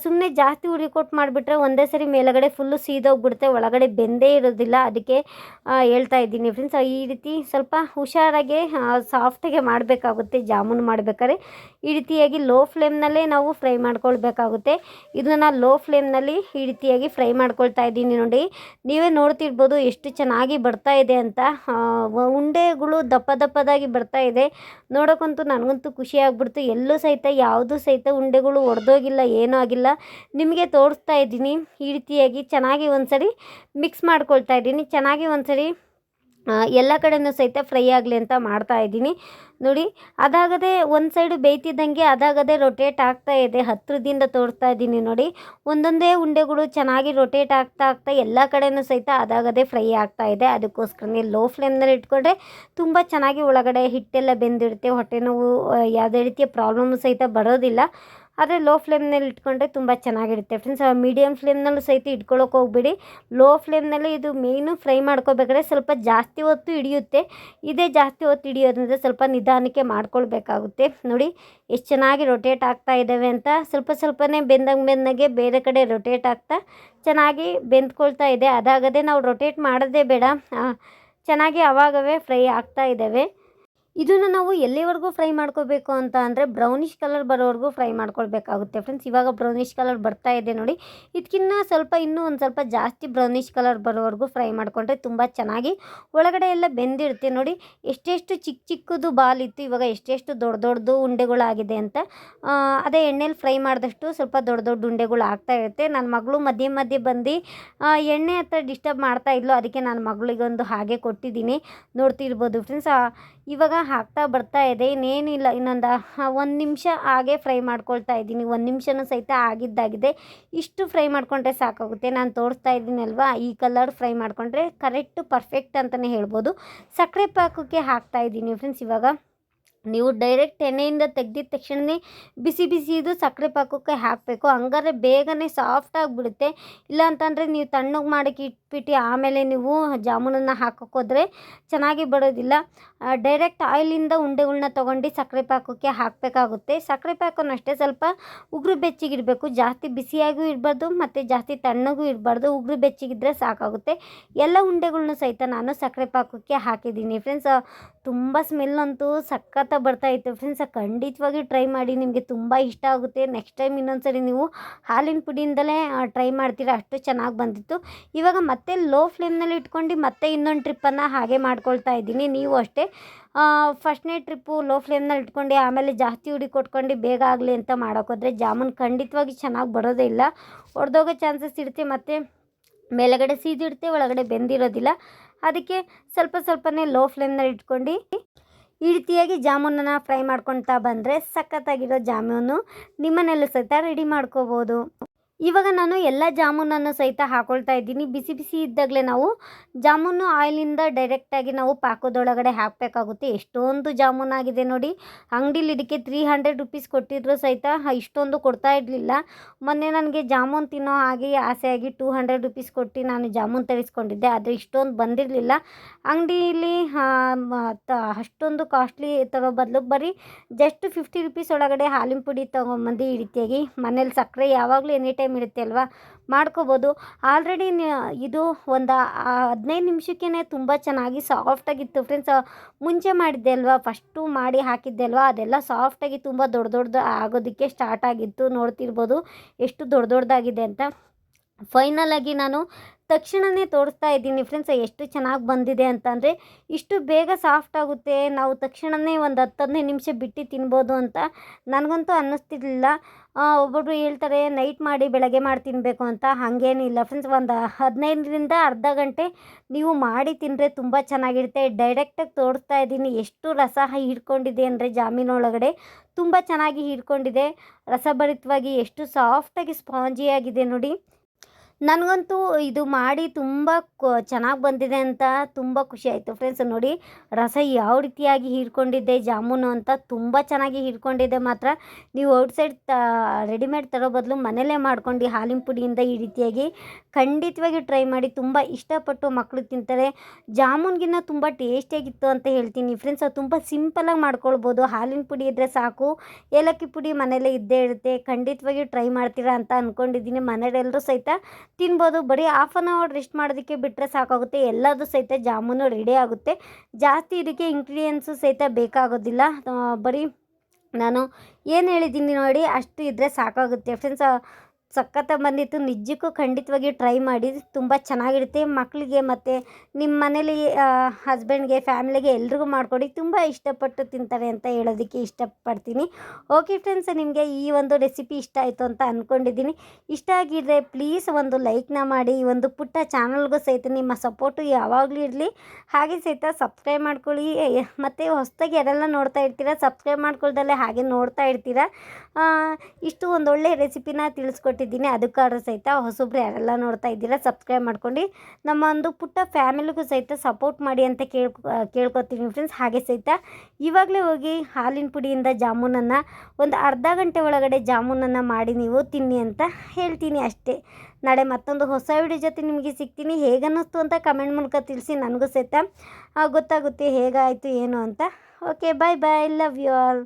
ಸುಮ್ಮನೆ ಜಾಸ್ತಿ ಉರಿ ಕೊಟ್ಟು ಮಾಡಿಬಿಟ್ರೆ ಒಂದೇ ಸರಿ ಮೇಲುಗಡೆ ಫುಲ್ಲು ಸೀದೋಗ್ಬಿಡುತ್ತೆ, ಒಳಗಡೆ ಬೆಂದೇ ಇರೋದಿಲ್ಲ. ಅದಕ್ಕೆ ಹೇಳ್ತಾ ಇದ್ದೀನಿ ಫ್ರೆಂಡ್ಸ್ ಈ ರೀತಿ ಸ್ವಲ್ಪ ಹುಷಾರಾಗಿ ಸಾಫ್ಟಾಗೆ ಮಾಡಬೇಕಾಗುತ್ತೆ, ಜಾಮೂನು ಮಾಡಬೇಕಾದ್ರೆ. ಈ ರೀತಿಯಾಗಿ ಲೋ ಫ್ಲೇಮ್ನಲ್ಲೇ ನಾವು ಫ್ರೈ ಮಾಡ್ಕೊಳ್ಬೇಕಾಗುತ್ತೆ. ಇದನ್ನು ಲೋ ಫ್ಲೇಮ್ನಲ್ಲಿ ಈ ರೀತಿಯಾಗಿ ಫ್ರೈ ಮಾಡ್ಕೊಳ್ತಾ ಇದ್ದೀನಿ ನೋಡಿ. ನೀವೇ ನೋಡ್ತಿರ್ಬೋದು ಎಷ್ಟು ಚೆನ್ನಾಗಿ ಬರ್ತಾ ಇದೆ ಅಂತ ಉಂಡೆಗಳು ದಪ್ಪ ದಪ್ಪದಾಗಿ ಬರ್ತಾ ಇದೆ. ನೋಡೋಕ್ಕಂತೂ ನನಗಂತೂ ಖುಷಿ ಆಗ್ಬಿಡ್ತು. ಎಲ್ಲೂ ಸಹಿತ ಯಾವುದೂ ಸಹಿತ ಉಂಡೆಗಳು ಒಡೆದೋಗಿಲ್ಲ ಏನೂ ಆಗಿಲ್ಲ. ನಿಮಗೆ ತೋರಿಸ್ತಾ ಇದ್ದೀನಿ. ಈ ರೀತಿಯಾಗಿ ಚೆನ್ನಾಗಿ ಒಂದ್ಸರಿ ಮಿಕ್ಸ್ ಮಾಡ್ಕೊಳ್ತಾ ಇದ್ದೀನಿ. ಚೆನ್ನಾಗಿ ಒಂದ್ಸರಿ ಆ, ಎಲ್ಲ ಕಡೆನೂ ಸಹಿತ ಫ್ರೈ ಆಗಲಿ ಅಂತ ಮಾಡ್ತಾ ಇದ್ದೀನಿ. ನೋಡಿ, ಅದಾಗದೆ ಒಂದು ಸೈಡು ಬೇಯ್ತಿದ್ದಂಗೆ ಅದಾಗದೆ ರೊಟೇಟ್ ಆಗ್ತಾ ಇದೆ. ಹತ್ತಿರದಿಂದ ತೋರಿಸ್ತಾ ಇದ್ದೀನಿ ನೋಡಿ. ಒಂದೊಂದೇ ಉಂಡೆಗಳು ಚೆನ್ನಾಗಿ ರೊಟೇಟ್ ಆಗ್ತಾ ಆಗ್ತಾ ಎಲ್ಲ ಕಡೆನೂ ಸಹಿತ ಅದಾಗದೆ ಫ್ರೈ ಆಗ್ತಾ ಇದೆ. ಅದಕ್ಕೋಸ್ಕರನೇ ಲೋ ಫ್ಲೇಮ್ನಲ್ಲಿ ಇಟ್ಕೊಂಡ್ರೆ ತುಂಬ ಚೆನ್ನಾಗಿ ಒಳಗಡೆ ಹಿಟ್ಟೆಲ್ಲ ಬೆಂದಿರುತ್ತೆ. ಹೊಟ್ಟೆ ನೋವು ಯಾವುದೇ ರೀತಿಯ ಪ್ರಾಬ್ಲಮ್ ಸಹಿತ ಬರೋದಿಲ್ಲ. ಆದರೆ ಲೋ ಫ್ಲೇಮ್ನಲ್ಲಿ ಇಟ್ಕೊಂಡ್ರೆ ತುಂಬ ಚೆನ್ನಾಗಿರುತ್ತೆ. ಫ್ರೆಂಡ್ಸ್ ಮೀಡಿಯಮ್ ಫ್ಲೇಮ್ನಲ್ಲೂ ಸಹಿತ ಇಟ್ಕೊಳ್ಳೋಕೆ ಹೋಗ್ಬೇಡಿ. ಲೋ ಫ್ಲೇಮ್ನಲ್ಲಿ ಇದು ಮೇಯ್ನು ಫ್ರೈ ಮಾಡ್ಕೋಬೇಕಾದ್ರೆ ಸ್ವಲ್ಪ ಜಾಸ್ತಿ ಹೊತ್ತು ಹಿಡಿಯುತ್ತೆ. ಇದೇ ಜಾಸ್ತಿ ಹೊತ್ತು ಹಿಡಿಯೋದ್ರಿಂದ ಸ್ವಲ್ಪ ನಿಧಾನಕ್ಕೆ ಮಾಡ್ಕೊಳ್ಬೇಕಾಗುತ್ತೆ. ನೋಡಿ, ಎಷ್ಟು ಚೆನ್ನಾಗಿ ರೊಟೇಟ್ ಆಗ್ತಾ ಇದ್ದಾವೆ ಅಂತ. ಸ್ವಲ್ಪ ಸ್ವಲ್ಪನೇ ಬೆಂದಂಗೆ ಬೆಂದಂಗೆ ಬೇರೆ ಕಡೆ ರೊಟೇಟ್ ಆಗ್ತಾ ಚೆನ್ನಾಗಿ ಬೆಂದ್ಕೊಳ್ತಾ ಇದೆ. ಅದಾಗದೆ ನಾವು ರೊಟೇಟ್ ಮಾಡೋದೇ ಬೇಡ. ಚೆನ್ನಾಗಿ ಅವಾಗವೇ ಫ್ರೈ ಆಗ್ತಾ ಇದ್ದಾವೆ ಇದನ್ನು ನಾವು ಎಲ್ಲಿವರೆಗೂ ಫ್ರೈ ಮಾಡ್ಕೋಬೇಕು ಅಂತ ಅಂದರೆ ಬ್ರೌನಿಷ್ ಕಲರ್ ಬರೋವರೆಗೂ ಫ್ರೈ ಮಾಡ್ಕೊಳ್ಬೇಕಾಗುತ್ತೆ ಫ್ರೆಂಡ್ಸ್ ಇವಾಗ ಬ್ರೌನಿಷ್ ಕಲರ್ ಬರ್ತಾ ಇದೆ ನೋಡಿ. ಇದಕ್ಕಿನ್ನ ಸ್ವಲ್ಪ ಇನ್ನೂ ಒಂದು ಸ್ವಲ್ಪ ಜಾಸ್ತಿ ಬ್ರೌನಿಷ್ ಕಲರ್ ಬರೋವರೆಗೂ ಫ್ರೈ ಮಾಡಿಕೊಂಡ್ರೆ ತುಂಬ ಚೆನ್ನಾಗಿ ಒಳಗಡೆ ಎಲ್ಲ ಬೆಂದಿರುತ್ತೆ ನೋಡಿ. ಎಷ್ಟೆಷ್ಟು ಚಿಕ್ಕ ಚಿಕ್ಕದು ಬಾಲ್ ಇತ್ತು, ಇವಾಗ ಎಷ್ಟೆಷ್ಟು ದೊಡ್ಡ ದೊಡ್ಡದು ಉಂಡೆಗಳಾಗಿದೆ ಅಂತ. ಅದೇ ಎಣ್ಣೆಲಿ ಫ್ರೈ ಮಾಡಿದಷ್ಟು ಸ್ವಲ್ಪ ದೊಡ್ಡ ದೊಡ್ಡ ಉಂಡೆಗಳು ಆಗ್ತಾ ಇರುತ್ತೆ. ನನ್ನ ಮಗಳು ಮಧ್ಯೆ ಮಧ್ಯೆ ಬಂದು ಎಣ್ಣೆ ಹತ್ರ ಡಿಸ್ಟರ್ಬ್ ಮಾಡ್ತಾ ಇದ್ಲು. ಅದಕ್ಕೆ ನಾನು ಮಗಳಿಗೊಂದು ಹಾಗೆ ಕೊಟ್ಟಿದ್ದೀನಿ. ನೋಡ್ತಿರ್ಬೋದು ಫ್ರೆಂಡ್ಸ್ ಇವಾಗ ಹಾಕ್ತಾ ಬರ್ತಾ ಇದೆ, ಇನ್ನೇನಿಲ್ಲ. ಇನ್ನೊಂದು ಒಂದು ನಿಮಿಷ ಹಾಗೆ ಫ್ರೈ ಮಾಡ್ಕೊಳ್ತಾ ಇದ್ದೀನಿ. ಒಂದು ನಿಮಿಷನೂ ಸಹಿತ ಆಗಿದ್ದಾಗಿದೆ. ಇಷ್ಟು ಫ್ರೈ ಮಾಡಿಕೊಂಡ್ರೆ ಸಾಕಾಗುತ್ತೆ. ನಾನು ತೋರಿಸ್ತಾ ಇದ್ದೀನಲ್ವಾ ಈ ಕಲರ್ ಫ್ರೈ ಮಾಡಿಕೊಂಡ್ರೆ ಕರೆಕ್ಟು ಪರ್ಫೆಕ್ಟ್ ಅಂತಲೇ ಹೇಳ್ಬೋದು. ಸಕ್ಕರೆ ಪಾಕಕ್ಕೆ ಹಾಕ್ತಾ ಇದ್ದೀನಿ ಫ್ರೆಂಡ್ಸ್ ಇವಾಗ. ನೀವು ಡೈರೆಕ್ಟ್ ಎಣ್ಣೆಯಿಂದ ತೆಗೆದಿದ ತಕ್ಷಣವೇ ಬಿಸಿ ಬಿಸಿ ಇದು ಸಕ್ಕರೆ ಪಾಕಕ್ಕೆ ಹಾಕಬೇಕು. ಹಂಗಾದ್ರೆ ಬೇಗನೆ ಸಾಫ್ಟ್ ಆಗಿಬಿಡುತ್ತೆ. ಇಲ್ಲ ಅಂತಂದರೆ ನೀವು ತಣ್ಣಗೆ ಮಾಡಕ್ಕೆ ಇಟ್ಬಿಟ್ಟು ಆಮೇಲೆ ನೀವು ಜಾಮೂನನ್ನು ಹಾಕೋಕೆ ಹೋದರೆ ಚೆನ್ನಾಗಿ ಬರೋದಿಲ್ಲ. ಡೈರೆಕ್ಟ್ ಆಯಿಲಿಂದ ಉಂಡೆಗಳನ್ನ ತೊಗೊಂಡು ಸಕ್ಕರೆ ಪಾಕಕ್ಕೆ ಹಾಕಬೇಕಾಗುತ್ತೆ. ಸಕ್ಕರೆ ಪಾಕನ್ನು ಅಷ್ಟೇ, ಸ್ವಲ್ಪ ಉಗುರು ಬೆಚ್ಚಗಿಡಬೇಕು. ಜಾಸ್ತಿ ಬಿಸಿಯಾಗೂ ಇರಬಾರ್ದು ಮತ್ತು ಜಾಸ್ತಿ ತಣ್ಣಗೂ ಇರಬಾರ್ದು. ಉಗುರು ಬೆಚ್ಚಗಿದ್ರೆ ಸಾಕಾಗುತ್ತೆ. ಎಲ್ಲ ಉಂಡೆಗಳನ್ನೂ ಸಹಿತ ನಾನು ಸಕ್ಕರೆ ಪಾಕಕ್ಕೆ ಹಾಕಿದ್ದೀನಿ. ಫ್ರೆಂಡ್ಸ್ ತುಂಬ ಸ್ಮೆಲ್ ಅಂತೂ ಸಖತ್ತ ಬರ್ತಾ ಇತ್ತು. ಫ್ರೆಂಡ್ಸ್ ಖಂಡಿತವಾಗಿ ಟ್ರೈ ಮಾಡಿ. ನಿಮಗೆ ತುಂಬ ಇಷ್ಟ ಆಗುತ್ತೆ. ನೆಕ್ಸ್ಟ್ ಟೈಮ್ ಇನ್ನೊಂದ್ಸರಿ ನೀವು ಹಾಲಿನ ಪುಡಿಯಿಂದಲೇ ಟ್ರೈ ಮಾಡ್ತೀರಾ? ಅಷ್ಟು ಚೆನ್ನಾಗಿ ಬಂದಿತ್ತು. ಇವಾಗ ಮತ್ತೆ ಲೋ ಫ್ಲೇಮ್ನಲ್ಲಿ ಇಟ್ಕೊಂಡು ಮತ್ತೆ ಇನ್ನೊಂದು ಟ್ರಿಪ್ಪನ್ನು ಹಾಗೆ ಮಾಡ್ಕೊಳ್ತಾ ಇದ್ದೀನಿ. ನೀವು ಅಷ್ಟೇ ಫಸ್ಟ್ನೇ ಟ್ರಿಪ್ಪು ಲೋ ಫ್ಲೇಮ್ನಲ್ಲಿ ಇಟ್ಕೊಂಡು, ಆಮೇಲೆ ಜಾಸ್ತಿ ಉಡಿ ಕೊಟ್ಕೊಂಡು ಬೇಗ ಆಗಲಿ ಅಂತ ಮಾಡೋಕ್ಕೋದ್ರೆ ಜಾಮೂನ್ ಖಂಡಿತವಾಗಿ ಚೆನ್ನಾಗಿ ಬರೋದೇ ಇಲ್ಲ. ಒಡೆದೋಗೋ ಚಾನ್ಸಸ್ ಇರುತ್ತೆ. ಮತ್ತು ಮೇಲುಗಡೆ ಸೀದಿಡುತ್ತೆ ಒಳಗಡೆ ಬೆಂದಿರೋದಿಲ್ಲ. ಅದಕ್ಕೆ ಸ್ವಲ್ಪ ಸ್ವಲ್ಪನೇ ಲೋ ಫ್ಲೇಮ್ನಲ್ಲಿ ಇಟ್ಕೊಂಡು ಈ ರೀತಿಯಾಗಿ ಜಾಮೂನನ್ನು ಫ್ರೈ ಮಾಡ್ಕೊಳ್ತಾ ಬಂದರೆ ಸಖತ್ತಾಗಿರೋ ಜಾಮೂನು ನಿಮ್ಮನೆಲ್ಲೂ ಸಹಿತ ರೆಡಿ ಮಾಡ್ಕೋಬೋದು. ಇವಾಗ ನಾನು ಎಲ್ಲ ಜಾಮೂನನ್ನು ಸಹಿತ ಹಾಕೊಳ್ತಾ ಇದ್ದೀನಿ. ಬಿಸಿ ಬಿಸಿ ಇದ್ದಾಗಲೇ ನಾವು ಜಾಮೂನು ಆಯಿಲಿಂದ ಡೈರೆಕ್ಟಾಗಿ ನಾವು ಪಾಕದೊಳಗಡೆ ಹಾಕಬೇಕಾಗುತ್ತೆ. ಎಷ್ಟೊಂದು ಜಾಮೂನ್ ಆಗಿದೆ ನೋಡಿ. ಅಂಗಡೀಲಿ ಇದಕ್ಕೆ ತ್ರೀ ಹಂಡ್ರೆಡ್ ರುಪೀಸ್ ಕೊಟ್ಟಿದ್ರು ಸಹಿತ ಇಷ್ಟೊಂದು ಕೊಡ್ತಾ ಇರಲಿಲ್ಲ. ಮೊನ್ನೆ ನನಗೆ ಜಾಮೂನ್ ತಿನ್ನೋ ಹಾಗೆ ಆಸೆಯಾಗಿ ಟೂ ಹಂಡ್ರೆಡ್ ರುಪೀಸ್ ಕೊಟ್ಟು ನಾನು ಜಾಮೂನ್ ತರಿಸ್ಕೊಂಡಿದ್ದೆ ಆದರೆ ಇಷ್ಟೊಂದು ಬಂದಿರಲಿಲ್ಲ. ಅಂಗಡೀಲಿ ಅಷ್ಟೊಂದು ಕಾಸ್ಟ್ಲಿ ತಗೋ ಬದಲು ಬರೀ ಜಸ್ಟ್ ಫಿಫ್ಟಿ ರುಪೀಸ್ ಒಳಗಡೆ ಹಾಲಿನ ಪುಡಿ ತೊಗೊಂಬಂದು ಈ ರೀತಿಯಾಗಿ ಮನೇಲಿ ಸಕ್ಕರೆ ಯಾವಾಗಲೂ ಎನಿ ಟೈಮ್ ಇರುತ್ತೆ ಅಲ್ವಾ? ಮಾಡ್ಕೋಬೋದು. ಆಲ್ರೆಡಿ ಇದು ಒಂದು ಹದಿನೈದು ನಿಮಿಷಕ್ಕೇ ತುಂಬ ಚೆನ್ನಾಗಿ ಸಾಫ್ಟಾಗಿತ್ತು ಫ್ರೆಂಡ್ಸ್ ಮುಂಚೆ ಮಾಡಿದ್ದೆ ಅಲ್ವಾ? ಫಸ್ಟು ಮಾಡಿ ಹಾಕಿದ್ದೆ ಅಲ್ವಾ? ಅದೆಲ್ಲ ಸಾಫ್ಟಾಗಿ ತುಂಬ ದೊಡ್ಡ ದೊಡ್ಡದು ಆಗೋದಕ್ಕೆ ಸ್ಟಾರ್ಟ್ ಆಗಿತ್ತು. ನೋಡ್ತಿರ್ಬೋದು ಎಷ್ಟು ದೊಡ್ಡ ದೊಡ್ಡದಾಗಿದೆ ಅಂತ. ಫೈನಲ್ ಆಗಿ ನಾನು ತಕ್ಷಣವೇ ತೋರಿಸ್ತಾ ಇದ್ದೀನಿ ಫ್ರೆಂಡ್ಸ್ ಎಷ್ಟು ಚೆನ್ನಾಗಿ ಬಂದಿದೆ ಅಂತಂದರೆ ಇಷ್ಟು ಬೇಗ ಸಾಫ್ಟ್ ಆಗುತ್ತೆ. ನಾವು ತಕ್ಷಣವೇ ಒಂದು ಹತ್ತು ಹದಿನೈದು ನಿಮಿಷ ಬಿಟ್ಟು ತಿನ್ಬೋದು ಅಂತ ನನಗಂತೂ ಅನ್ನಿಸ್ತಿರ್ಲಿಲ್ಲ. ಒಬ್ಬೊಬ್ರು ಹೇಳ್ತಾರೆ ನೈಟ್ ಮಾಡಿ ಬೆಳಗ್ಗೆ ಮಾಡಿ ತಿನ್ನಬೇಕು ಅಂತ. ಹಾಗೇನಿಲ್ಲ. ಫ್ರೆಂಡ್ಸ್ ಒಂದು ಹದಿನೈದರಿಂದ ಅರ್ಧ ಗಂಟೆ ನೀವು ಮಾಡಿ ತಿಂದರೆ ತುಂಬ ಚೆನ್ನಾಗಿರುತ್ತೆ. ಡೈರೆಕ್ಟಾಗಿ ತೋರಿಸ್ತಾ ಇದ್ದೀನಿ, ಎಷ್ಟು ರಸ ಹಿಡ್ಕೊಂಡಿದೆ ಅಂದರೆ ಜಾಮೀನು ಒಳಗಡೆ ತುಂಬ ಚೆನ್ನಾಗಿ ಹಿಡ್ಕೊಂಡಿದೆ ರಸಭರಿತವಾಗಿ ಎಷ್ಟು ಸಾಫ್ಟಾಗಿ ಸ್ಪಾಂಜಿಯಾಗಿದೆ ನೋಡಿ. ನನಗಂತೂ ಇದು ಮಾಡಿ ತುಂಬ ಚೆನ್ನಾಗಿ ಬಂದಿದೆ ಅಂತ ತುಂಬ ಖುಷಿ ಆಯಿತು ಫ್ರೆಂಡ್ಸ್ ನೋಡಿ, ರಸ ಯಾವ ರೀತಿಯಾಗಿ ಹೀರ್ಕೊಂಡಿದ್ದೆ, ಜಾಮೂನು ಅಂತ ತುಂಬ ಚೆನ್ನಾಗಿ ಹೀರ್ಕೊಂಡಿದ್ದೆ ಮಾತ್ರ. ನೀವು ಔಟ್ಸೈಡ್ ತ ರೆಡಿಮೇಡ್ ತರೋ ಬದಲು ಮನೇಲೇ ಮಾಡ್ಕೊಂಡು ಹಾಲಿನ ಪುಡಿಯಿಂದ ಈ ರೀತಿಯಾಗಿ ಖಂಡಿತವಾಗಿ ಟ್ರೈ ಮಾಡಿ ತುಂಬ ಇಷ್ಟಪಟ್ಟು ಮಕ್ಕಳು ತಿಂತಾರೆ. ಜಾಮೂನ್ಗಿನ್ನ ತುಂಬ ಟೇಸ್ಟಿಯಾಗಿತ್ತು ಅಂತ ಹೇಳ್ತೀನಿ ಫ್ರೆಂಡ್ಸ್ ಅದು ತುಂಬ ಸಿಂಪಲಾಗಿ ಮಾಡ್ಕೊಳ್ಬೋದು. ಹಾಲಿನ ಪುಡಿ ಇದ್ದರೆ ಸಾಕು, ಏಲಕ್ಕಿ ಪುಡಿ ಮನೇಲೇ ಇದ್ದೇ ಇರುತ್ತೆ, ಖಂಡಿತವಾಗಿ ಟ್ರೈ ಮಾಡ್ತೀರಾ ಅಂತ ಅಂದ್ಕೊಂಡಿದ್ದೀನಿ ಮನೆಯವರೆಲ್ಲರೂ ಸಹಿತ. ತಿನ್ಬೋದು. ಬರೀ ಹಾಫ್ ಆನ್ ಅವರ್ ರೆಸ್ಟ್ ಮಾಡೋದಕ್ಕೆ ಬಿಟ್ಟರೆ ಸಾಕಾಗುತ್ತೆ. ಎಲ್ಲದೂ ಸಹಿತ ಜಾಮೂನು ರೆಡಿ ಆಗುತ್ತೆ. ಜಾಸ್ತಿ ಇದಕ್ಕೆ ಇಂಗ್ರೀಡಿಯೆಂಟ್ಸು ಸಹಿತ ಬೇಕಾಗೋದಿಲ್ಲ. ಬರೀ ನಾನು ಏನು ಹೇಳಿದ್ದೀನಿ ನೋಡಿ, ಅಷ್ಟು ಇದ್ದರೆ ಸಾಕಾಗುತ್ತೆ. ಫ್ರೆಂಡ್ಸ್ ಸಖತ್ತಾಗಿ ಬಂದಿತ್ತು. ನಿಜಕ್ಕೂ ಖಂಡಿತವಾಗಿ ಟ್ರೈ ಮಾಡಿ. ತುಂಬ ಚೆನ್ನಾಗಿರುತ್ತೆ. ಮಕ್ಕಳಿಗೆ ಮತ್ತು ನಿಮ್ಮ ಮನೇಲಿ ಹಸ್ಬೆಂಡ್ಗೆ ಫ್ಯಾಮಿಲಿಗೆ ಎಲ್ರಿಗೂ ಮಾಡಿಕೊಡಿ. ತುಂಬ ಇಷ್ಟಪಟ್ಟು ತಿಂತಾರೆ ಅಂತ ಹೇಳೋದಕ್ಕೆ ಇಷ್ಟಪಡ್ತೀನಿ. ಓಕೆ ಫ್ರೆಂಡ್ಸ್ ನಿಮಗೆ ಈ ಒಂದು ರೆಸಿಪಿ ಇಷ್ಟ ಆಯಿತು ಅಂತ ಅಂದ್ಕೊಂಡಿದ್ದೀನಿ ಇಷ್ಟ ಆಗಿದ್ರೆ ಪ್ಲೀಸ್ ಒಂದು ಲೈಕ್ನ ಮಾಡಿ. ಈ ಒಂದು ಪುಟ್ಟ ಚಾನಲ್ಗೂ ಸಹಿತ ನಿಮ್ಮ ಸಪೋರ್ಟು ಯಾವಾಗಲೂ ಇರಲಿ. ಹಾಗೆ ಸಹಿತ ಸಬ್ಸ್ಕ್ರೈಬ್ ಮಾಡ್ಕೊಳ್ಳಿ. ಮತ್ತು ಹೊಸದಾಗಿ ಯಾರೆಲ್ಲ ನೋಡ್ತಾ ಇರ್ತೀರಾ ಸಬ್ಸ್ಕ್ರೈಬ್ ಮಾಡ್ಕೊಳ್ದಲ್ಲೇ ಹಾಗೆ ನೋಡ್ತಾ ಇರ್ತೀರಾ. ಆ, ಒಂದು ಒಳ್ಳೆ ರೆಸಿಪಿನ ತಿಳಿಸ್ಕೊಟ್ಟಿದ್ದೀನಿ. ಅದಕ್ಕಾದ್ರೂ ಸಹಿತ ಹೊಸಬ್ರು ಯಾರೆಲ್ಲ ನೋಡ್ತಾ ಇದ್ದೀರಾ ಸಬ್ಸ್ಕ್ರೈಬ್ ಮಾಡ್ಕೊಂಡು ನಮ್ಮ ಒಂದು ಪುಟ್ಟ ಫ್ಯಾಮಿಲಿಗೂ ಸಹಿತ ಸಪೋರ್ಟ್ ಮಾಡಿ ಅಂತ ಕೇಳ್ಕೊ ಕೇಳ್ಕೊತೀನಿ ಫ್ರೆಂಡ್ಸ್ ಹಾಗೆ ಸಹಿತ ಇವಾಗಲೇ ಹೋಗಿ ಹಾಲಿನ ಪುಡಿಯಿಂದ ಜಾಮೂನನ್ನು ಒಂದು ಅರ್ಧ ಗಂಟೆ ಒಳಗಡೆ ಜಾಮೂನನ್ನು ಮಾಡಿ ನೀವು ತಿನ್ನಿ ಅಂತ ಹೇಳ್ತೀನಿ ಅಷ್ಟೇ. ನಾಳೆ ಮತ್ತೊಂದು ಹೊಸ ವಿಡಿಯೋ ಜೊತೆ ನಿಮಗೆ ಸಿಗ್ತೀನಿ. ಹೇಗನ್ನಿಸ್ತು ಅಂತ ಕಮೆಂಟ್ ಮೂಲಕ ತಿಳಿಸಿ ನನಗೂ ಸಹಿತ ಗೊತ್ತಾಗುತ್ತೆ ಹೇಗಾಯಿತು ಏನು ಅಂತ. Okay bye bye love you all